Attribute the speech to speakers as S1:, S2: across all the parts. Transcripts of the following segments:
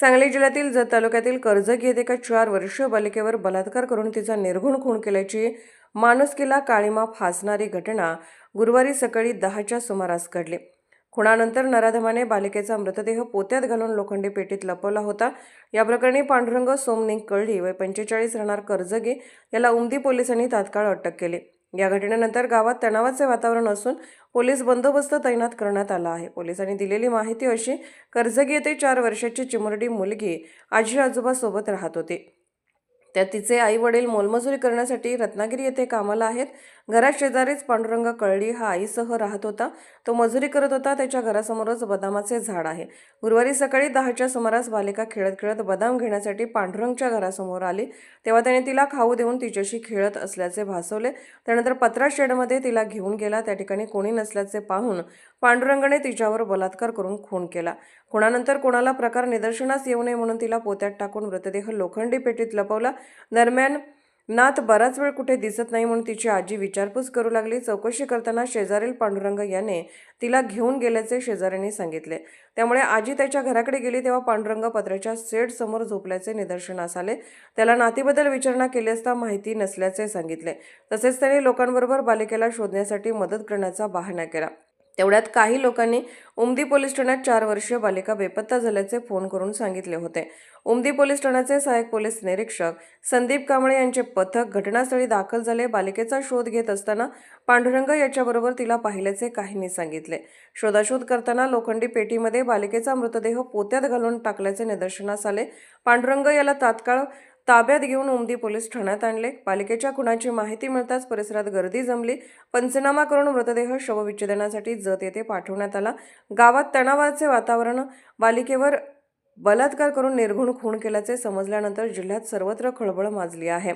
S1: सांगली जिल्ह्यातील जत तालुक्यातील कर्ज येथे एका चार वर्षीय बालिकेवर बलात्कार करून तिचा निर्घुण खून केल्याची माणुसकीला काळीमा फासणारी घटना गुरुवारी सकाळी दहाच्या सुमारास घडली. खुणानंतर नराधमाने बालिकेचा मृतदेह पोत्यात घालून लोखंडी पेटीत लपवला होता. या प्रकरणी पांडुरंग सोमनिंग कळली व पंचेचाळीस राहणार कर्जगे याला उमदी पोलिसांनी तात्काळ अटक केली. या घटनेनंतर गावात तणावाचे वातावरण असून पोलीस बंदोबस्त तैनात करण्यात आला आहे. पोलिसांनी दिलेली माहिती अशी कर्जगी येथे चार वर्षाची चिमुरडी मुलगी आजी आजोबासोबत राहत होती. त्यात तिचे आई वडील मोलमजुरी करण्यासाठी रत्नागिरी येथे कामाला आहेत. घराशेजारीच पांडुरंग कळली हा आईसह राहत होता. तो मजुरी करत होता. त्याच्या घरासमोरच बदामाचे झाड आहे. गुरुवारी सकाळी दहाच्या सुमारास बालिका खेळत खेळत बदाम घेण्यासाठी पांडुरंगच्या घरासमोर आली. तेव्हा त्याने तिला खाऊ देऊन तिच्याशी खेळत असल्याचे भासवले. त्यानंतर पत्रा शेडमध्ये तिला घेऊन गेला. त्या ठिकाणी कोणी नसल्याचे पाहून पांडुरंगाने तिच्यावर बलात्कार करून खून केला. खुणानंतर कोणाला प्रकार निदर्शनास येऊ नये म्हणून तिला पोत्यात टाकून मृतदेह लोखंडी पेटीत लपवला. दरम्यान नाथ बराच वेळ कुठे दिसत नाही म्हणून तिची आजी विचारपूस करू लागली. चौकशी करताना शेजारील पांडुरंग याने तिला घेऊन गेल्याचे शेजाऱ्यांनी सांगितले. त्यामुळे आजी त्याच्या घराकडे गेली तेव्हा पांडुरंग पत्र्याच्या सेट समोर झोपल्याचे निदर्शनास आले. त्याला नातीबद्दल विचारणा केली असता माहिती नसल्याचे सांगितले. तसेच त्याने लोकांबरोबर बालिकेला शोधण्यासाठी मदत करण्याचा बहाणा केला. तेवढ्यात काही लोकांनी उमदी पोलीस ठाण्यात चार वर्षीय बालिका बेपत्ता झाल्याचे फोन करून सांगितले होते. उमदी पोलीस ठाण्याचे सहाय्यक पोलीस निरीक्षक संदीप कांबळे यांचे पथक घटनास्थळी दाखल झाले. बालिकेचा शोध घेत असताना पांडुरंग याच्याबरोबर तिला पाहिल्याचे काहींनी सांगितले. शोधाशोध करताना लोखंडी पेटीमध्ये बालिकेचा मृतदेह पोत्यात घालून टाकल्याचे निदर्शनास आले. पांडुरंग याला तात्काळ ताब्यात घेऊन उमदी पोलीस ठाण्यात आणले. पालिकेच्या खुणाची माहिती मिळताच परिसरात गर्दी जमली. पंचनामा करून मृतदेह शवविच्छेदनासाठी जत येथे पाठवण्यात आला. गावात तणावाचे वातावरण बालिकेवर बलात्कार करून निर्घुण खून केल्याचे समजल्यानंतर जिल्ह्यात सर्वत्र खळबळ माजली आहे.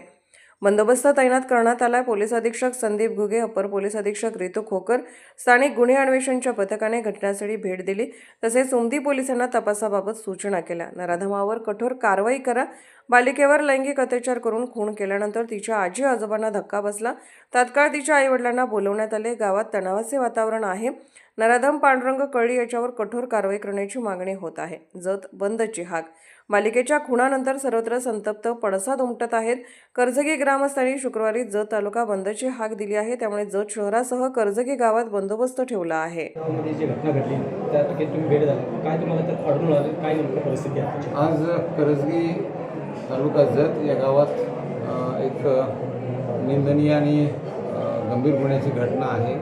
S1: बंदोबस्त तैनात करण्यात आला पोलीस अधीक्षक संदीप घुगे अपर पोलीस अधीक्षक रितू खोकर स्थानिक गुन्हे अन्वेषणच्या पथकाने घटनास्थळी भेट दिली. तसेच उमदी पोलिसांना तपासाबाबत सूचना केल्या. नराधमावर कठोर कारवाई करा. बालिकेवर लैंगिक अत्याचार करून खून केल्यानंतर तिच्या आजी आजोबांना धक्का बसला. तात्काळ तिच्या आईवडिलांना बोलवण्यात आले. गावात तणावाचे वातावरण आहे. नराधम पांडुरंग कळी याच्यावर कठोर कारवाई करण्याची मागणी होत आहे. जत बंदची हाक मालिकेच्या खुणानंतर सर्वत्र संतप्त पडसाद उमटत आहेत. कर्जगी ग्रामस्थांनी शुक्रवारी जत तालुका बंदची हाक दिली आहे. त्यामुळे जत शहरासह कर्जगी गावात बंदोबस्त ठेवला आहे.
S2: मध्ये जी घटना घडली त्यापैकी तुम्ही भेट झाला. काय तुम्हाला त्यात आढळून आलं? काय नेमकं परिस्थिती आहे त्याची?
S3: आज करजगी तालुका जत या गावात एक निंदनीय आणि गंभीर गुन्ह्याची घटना आहे.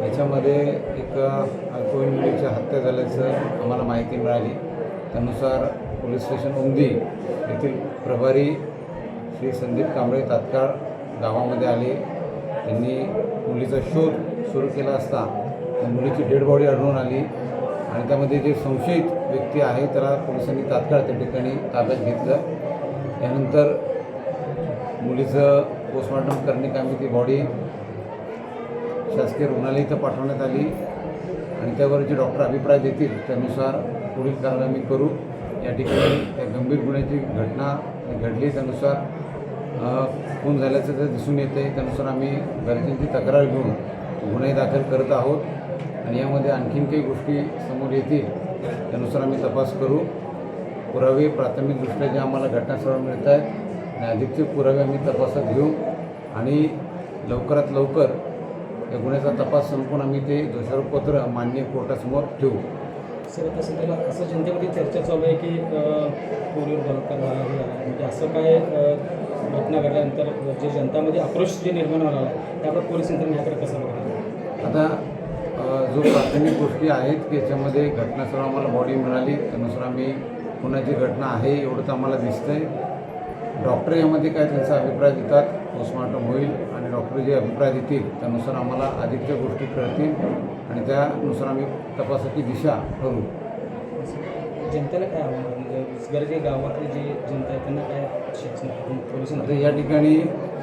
S3: याच्यामध्ये एक अल्पवयीन मुलीची हत्या झाल्याचं आम्हाला माहिती मिळाली. त्यानुसार पोलीस स्टेशन उमदी. येथील प्रभारी श्री संदीप कांबळे तात्काळ गावामध्ये आले. त्यांनी मुलीचा शोध सुरू केला असता मुलीची डेड बॉडी आढळून आली आणि त्यामध्ये जे संशयित व्यक्ती आहे त्याला पोलिसांनी तात्काळ त्या ठिकाणी ताब्यात घेतलं. त्यानंतर मुलीचं पोस्टमॉर्टम करण्याकामी ती बॉडी शासकीय रुग्णालय इथं पाठवण्यात आली आणि त्यावर जे डॉक्टर अभिप्राय देतील त्यानुसार पुढील कारवाई आम्ही करू. या ठिकाणी त्या गंभीर गुन्ह्याची घटना घडली त्यानुसार खून झाल्याचं ते दिसून येतं आहे त्यानुसार आम्ही गरजेची तक्रार घेऊन गुन्हे दाखल करत आहोत. आणि यामध्ये आणखीन काही गोष्टी समोर येतील त्यानुसार आम्ही तपास करू. पुरावे प्राथमिकदृष्ट्या जे आम्हाला घटनास्थळावर मिळत आहेत आणि अधिकचे पुरावे आम्ही तपासात घेऊ. आणि लवकरात लवकर या गुन्ह्याचा तपास संपून आम्ही ते दोषारोपपत्र मान्य कोर्टासमोर ठेवू.
S2: सर आता सध्याला असं जनतेमध्ये चर्चा चालू आहे की अं, पोलीवर बलात्कार झाला म्हणजे असं काय घटना घडल्यानंतर जे जनतामध्ये आक्रोश जे निर्माण झाला आहे त्यावर पोलीस यंत्रणा याकडे कसं बघणार
S3: आता जो प्राथमिक गोष्टी आहेत की याच्यामध्ये घटनास्थळ आम्हाला बॉडी मिळाली त्यानुसार आम्ही कुणाची घटना आहे एवढं तर आम्हाला दिसतंय. डॉक्टर यामध्ये काय त्यांचा अभिप्राय देतात पोस्टमार्टम होईल आणि डॉक्टर जे अभिप्राय देतील त्यानुसार आम्हाला अधिकच्या गोष्टी कळतील. आणि त्यानुसार आम्ही तपासाची दिशा ठरवू
S2: जनतेला काय आव्हान? म्हणजे गरजे गावातली जी जनता आहे त्यांना काय शासन पोलिसांना
S3: आता या ठिकाणी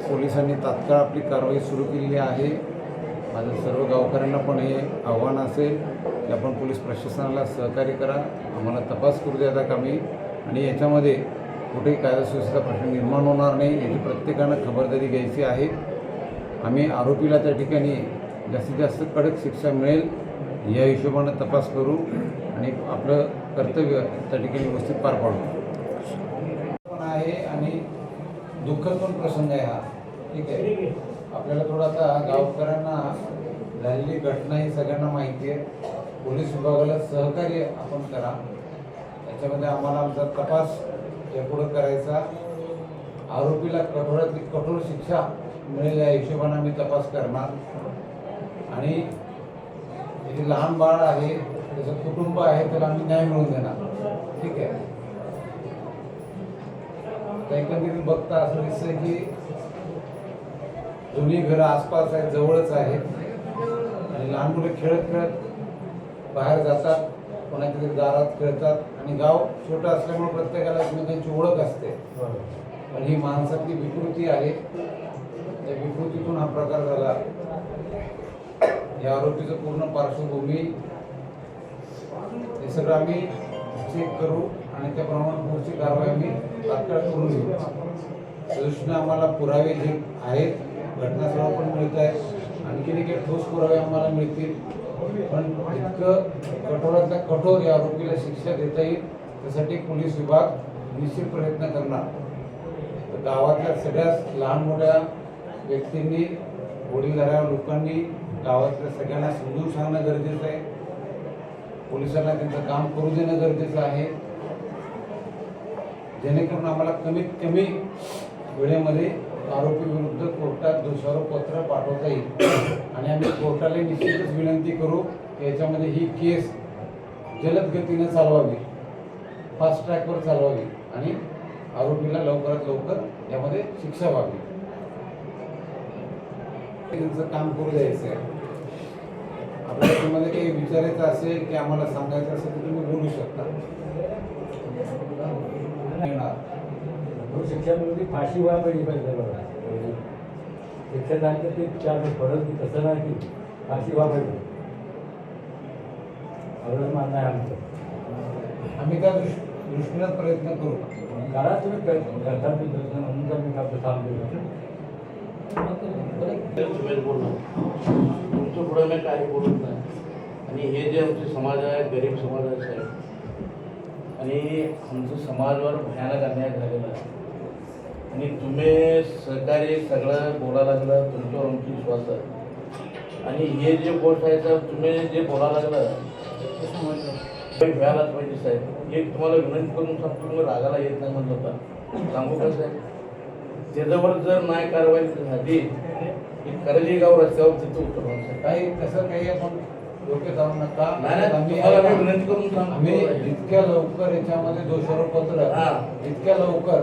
S3: पोलिसांनी तात्काळ आपली कारवाई सुरू केलेली आहे. माझं सर्व गावकऱ्यांना पण हे आव्हान असेल की आपण पोलीस प्रशासनाला सहकार्य करा. आम्हाला तपास करू द्या कामी आणि याच्यामध्ये कुठेही कायदा सुव्यवस्थेचा प्रश्न निर्माण होणार नाही याची प्रत्येकानं खबरदारी घ्यायची आहे. आम्ही आरोपीला त्या ठिकाणी जास्तीत जास्त कडक शिक्षा मिळेल या हिशोबानं तपास करू आणि आपलं कर्तव्य त्या ठिकाणी व्यवस्थित पार पाडू. पण आहे आणि दुःखद पण प्रसंग आहे हा. ठीक आहे. आपल्याला थोडं आता गावकऱ्यांना झालेली घटना ही सगळ्यांना माहिती आहे. पोलीस विभागाला सहकार्य आपण करा. त्याच्यामध्ये आम्हाला आमचा तपास यापुढं करायचा. आरोपीला कठोरातली कठोर शिक्षा मिळेल या हिशोबाने आम्ही तपास करणार. आणि हे लहान बाळ आहे त्याचं कुटुंब आहे त्याला आम्ही न्याय मिळवून देणार. ठीक आहे? एकंदरीत बघता असं दिसतंय की दोन्ही घरं आसपास आहेत जवळच आहेत. आणि लहान मुलं खेळत खेळत बाहेर जातात कोणाच्या तरी दारात खेळतात. आणि गाव छोटं असल्यामुळे प्रत्येकाला एकमेकांची ओळख असते. पण ही माणसातली विकृती आहे. त्या विकृतीतून हा प्रकार झाला. या आरोपीचं पूर्ण पार्श्वभूमी हे सगळं आम्ही चेक करू आणि त्याप्रमाणे पुढची कारवाई आम्ही तात्काळ करून घेऊ. त्या दृष्टीने आम्हाला पुरावे जे आहेत घटनास्थळावर पण मिळत आहे आणखीन एक ठोस पुरावे आम्हाला मिळतील. पण इतकं कठोरातल्या कठोर या आरोपीला शिक्षा देता येईल त्यासाठी पोलीस विभाग निश्चित प्रयत्न करणार. तर गावातल्या सगळ्याच लहान मोठ्या व्यक्तींनी वडीलधाऱ्या लोकांनी गावातल्या सगळ्यांना समजून सांगणं गरजेचं आहे. पोलिसांना त्यांचं काम करू देणं गरजेचं आहे. जेणेकरून आम्हाला कमीत कमी वेळेमध्ये आरोपी विरुद्ध कोर्टात दोषारोप पत्र पाठवता येईल. आणि आम्ही कोर्टाला निश्चितच विनंती करू याच्यामध्ये ही केस जलद गतीनं चालवावी फास्ट ट्रॅकवर चालवावी आणि आरोपीला लवकरात लवकर यामध्ये शिक्षा व्हावी. काम करू द्यायचं आहे आपल्याला त्यामध्ये काही विचारायचं असेल की आम्हाला सांगायचं असेल तर तुम्ही बोलू शकता. येणार.
S4: शिक्षा म्हणजे फाशी व्हायला पाहिजे पाहिजे बघा. शिक्षा झाली तर ते चार की तसं नाही की फाशी व्हायला पाहिजे. एवढंच मानणं आहे आमचं.
S3: आम्ही त्या दृष् दृष्टीनं प्रयत्न करू.
S4: करा तुम्ही प्रयत्न करता दुसरं म्हणून मी आपलं थांबलो
S5: तुम्हीच बोलणार तुमचं पुढे मी काही बोलत नाही. आणि हे जे आमचे समाज आहे गरीब समाज आहे साहेब आणि आमचं समाजावर भयानक अन्याय झालेला आहे. आणि तुम्ही सहकारी सगळं बोलायला लागलं तुमच्यावर आमची विश्वास आहे. आणि हे जे गोष्ट आहे साहेब तुम्ही जे बोलायला लागलं ते व्हायलाच पाहिजे साहेब. एक तुम्हाला विनंती करून सांगतो तुम्ही रागाला येत नाही म्हणलं होता सांगू का साहेब? त्याच्यावर जर नाही कारवाई झाली की करजी गाव रस्त्यावर तिथं उतरणार साहेब
S3: काही तसं काही आपण डोके जाऊ नका.
S5: नाही तुम्हाला मी विनंती करून
S3: आम्ही जितक्या लवकर याच्यामध्ये दोषारोप पत्र. जितक्या लवकर.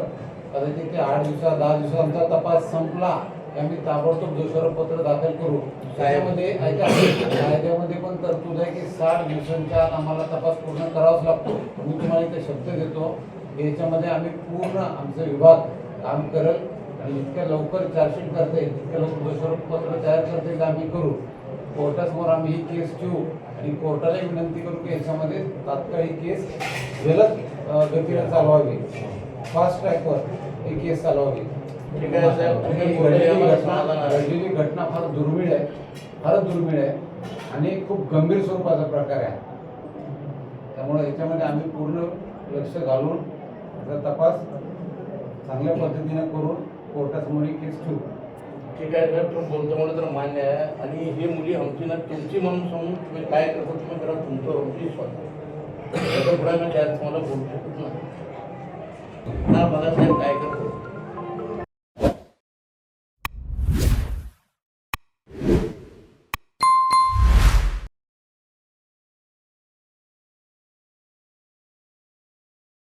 S3: कदाचित ते आठ दिवसात दहा दिवसात आमचा तपास संपला आम्ही ताबडतोब दोषारोप पत्र दाखल करू. त्याच्यामध्ये ऐका कायद्यामध्ये पण तरतूद आहे की साठ दिवसांच्या आत आम्हाला तपास पूर्ण करावाच लागतो. मी तुम्हाला इथे शब्द देतो. की याच्यामध्ये आम्ही पूर्ण आमचा विभाग काम करेल. आणि जितक्या लवकर चार्जशीट करता येईल तितक्या लवकर दोषारोप पत्र तयार करता येईल आम्ही करू. कोर्टासमोर आम्ही ही केस ठेवू आणि कोर्टाला विनंती करू की याच्यामध्ये तात्काळ ही केस जलद अ, गतीने चालवावी. फास्ट ट्रॅकवर ही केस चालवावी. ही. घडलेली घटना फार दुर्मिळ आहे फारच दुर्मिळ आहे आणि खूप गंभीर स्वरूपाचा प्रकार आहे. त्यामुळे याच्यामध्ये आम्ही पूर्ण लक्ष घालून याचा तपास चांगल्या पद्धतीने करून कोर्टासमोर ही केस ठेवू
S5: ठीक आहे सर तुम्ही बोलतो म्हणून तर मान्य आहे. आणि ही मुली आमची ना तुमची म्हणून सांगून तुम्ही काय करतो तुम्ही करा तुमचं आमची स्वतः पुढे मी त्यात तुम्हाला बोलू शकत नाही. ना बघा साहेब काय करतो.